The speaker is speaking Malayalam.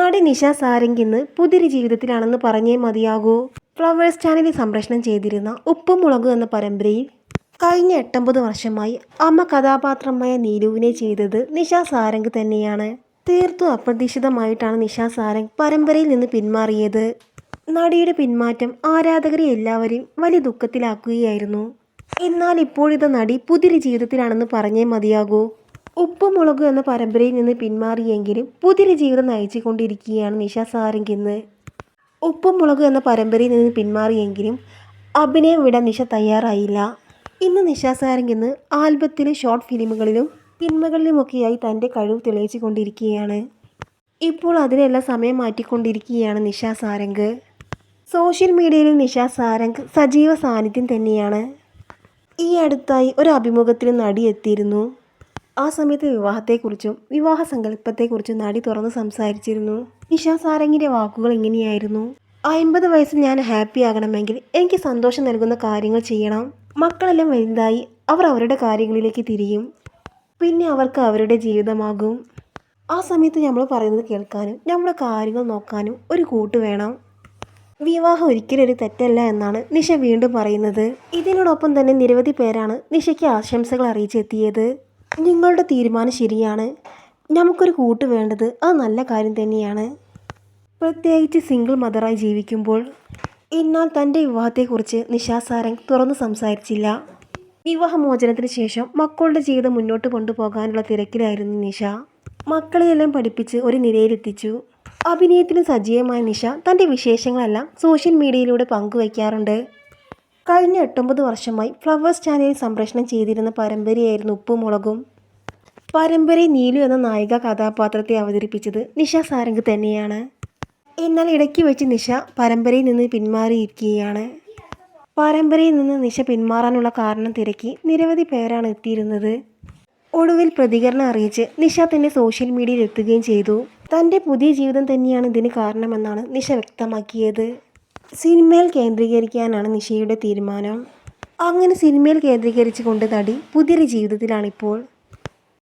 നടി നിഷ സാരംഗ് ഇന്ന് പുതിയൊരു ജീവിതത്തിലാണെന്ന് പറഞ്ഞേ മതിയാകൂ. ഫ്ലവേഴ്സ് ചാനലിൽ സംപ്രേഷണം ചെയ്തിരുന്ന ഉപ്പും എന്ന പരമ്പരയിൽ കഴിഞ്ഞ എട്ടൊമ്പത് വർഷമായി അമ്മ കഥാപാത്രമായ നീലുവിനെ ചെയ്തത് നിഷ സാരംഗ് തന്നെയാണ്. തീർത്തും അപ്രതീക്ഷിതമായിട്ടാണ് നിഷ സാരംഗ് പരമ്പരയിൽ നിന്ന് പിന്മാറിയത്. നടിയുടെ പിന്മാറ്റം ആരാധകരെ എല്ലാവരെയും വലിയ ദുഃഖത്തിലാക്കുകയായിരുന്നു. എന്നാൽ ഇപ്പോഴിത നടി പുതിയൊരു ജീവിതത്തിലാണെന്ന് പറഞ്ഞേ മതിയാകൂ. ഉപ്പും മുളകും എന്ന പരമ്പരയിൽ നിന്ന് പിന്മാറിയെങ്കിലും പുതിയൊരു ജീവിതം നയിച്ചുകൊണ്ടിരിക്കുകയാണ് നിഷ സാരംഗ് ഇന്ന്. ഉപ്പുമുളക് എന്ന പരമ്പരയിൽ നിന്ന് പിന്മാറിയെങ്കിലും അഭിനയം വിടാൻ നിഷ തയ്യാറായില്ല. ഇന്ന് നിഷ സാരംഗ് ഇന്ന് ആൽബത്തിലും ഷോർട്ട് ഫിലിമുകളിലും സിനിമകളിലുമൊക്കെയായി തന്റെ കഴിവ് തെളിയിച്ചു കൊണ്ടിരിക്കുകയാണ് ഇപ്പോൾ അതിനെല്ലാം സമയം മാറ്റിക്കൊണ്ടിരിക്കുകയാണ് നിഷ സാരംഗ് സോഷ്യൽ മീഡിയയിൽ നിഷ സാരംഗ് സജീവ സാന്നിധ്യം തന്നെയാണ്. ഈ അടുത്തായി ഒരു അഭിമുഖത്തിൽ നടി എത്തിയിരുന്നു ആ സമയത്ത് വിവാഹത്തെക്കുറിച്ചും വിവാഹ സങ്കല്പത്തെക്കുറിച്ചും നടി തുറന്ന് സംസാരിച്ചിരുന്നു. നിഷ സാരംഗിന്റെ വാക്കുകൾ ഇങ്ങനെയായിരുന്നു. അൻപത് വയസ്സിൽ ഞാൻ ഹാപ്പി ആകണമെങ്കിൽ എനിക്ക് സന്തോഷം നൽകുന്ന കാര്യങ്ങൾ ചെയ്യണം. മക്കളെല്ലാം വലുതായി അവർ അവരുടെ കാര്യങ്ങളിലേക്ക് തിരിയും. പിന്നെ അവർക്ക് അവരുടെ ജീവിതമാകും. ആ സമയത്ത് നമ്മൾ പറയുന്നത് കേൾക്കാനും നമ്മുടെ കാര്യങ്ങൾ നോക്കാനും ഒരു കൂട്ട് വേണം. വിവാഹം ഒരിക്കലും ഒരു തെറ്റല്ല എന്നാണ് നിഷ വീണ്ടും പറയുന്നത്. ഇതിനോടൊപ്പം തന്നെ നിരവധി പേരാണ് നിഷയ്ക്ക് ആശംസകൾ അറിയിച്ചെത്തിയത്. നിങ്ങളുടെ തീരുമാനം ശരിയാണ്. നമുക്കൊരു കൂട്ട് വേണ്ടത് അത് നല്ല കാര്യം തന്നെയാണ്. പ്രത്യേകിച്ച് സിംഗിൾ മദറായി ജീവിക്കുമ്പോൾ എന്നാൽ തന്റെ വിവാഹത്തെക്കുറിച്ച് നിഷാ തുറന്നു സംസാരിച്ചില്ല. വിവാഹമോചനത്തിന് ശേഷം മക്കളുടെ ജീവിതം മുന്നോട്ട് കൊണ്ടുപോകാനുള്ള തിരക്കിലായിരുന്നു നിഷ മക്കളെയെല്ലാം പഠിപ്പിച്ച് ഒരു നിലയിലെത്തിച്ചു. അഭിനയത്തിലും സജീവമായ നിഷ തന്റെ വിശേഷങ്ങളെല്ലാം സോഷ്യൽ മീഡിയയിലൂടെ പങ്കുവയ്ക്കാറുണ്ട്. കഴിഞ്ഞ എട്ടൊമ്പത് വർഷമായി ഫ്ലവേഴ്സ് ചാനലിൽ സംപ്രേഷണം ചെയ്തിരുന്ന പരമ്പരയായിരുന്നു ഉപ്പും മുളകും പരമ്പരയിൽ നീലു എന്ന നായിക കഥാപാത്രത്തെ അവതരിപ്പിച്ചത് നിഷ സാരംഗ് തന്നെയാണ്. എന്നാൽ ഇടയ്ക്ക് വെച്ച് നിഷ പരമ്പരയിൽ നിന്ന് പിന്മാറിയിരിക്കുകയാണ്. പരമ്പരയിൽ നിന്ന് നിഷ പിന്മാറാനുള്ള കാരണം തിരക്കി നിരവധി പേരാണ് എത്തിയിരുന്നത്. ഒടുവിൽ പ്രതികരണം അറിയിച്ച് നിഷ തന്നെ സോഷ്യൽ മീഡിയയിൽ എത്തുകയും ചെയ്തു. തന്റെ പുതിയ ജീവിതം തന്നെയാണ് ഇതിന് കാരണമെന്നാണ് നിഷ വ്യക്തമാക്കിയത്. സിനിമയിൽ കേന്ദ്രീകരിക്കാനാണ് നിഷയുടെ തീരുമാനം. അങ്ങനെ സിനിമയിൽ കേന്ദ്രീകരിച്ചുകൊണ്ട് നടി പുതിയൊരു ജീവിതത്തിലാണിപ്പോൾ.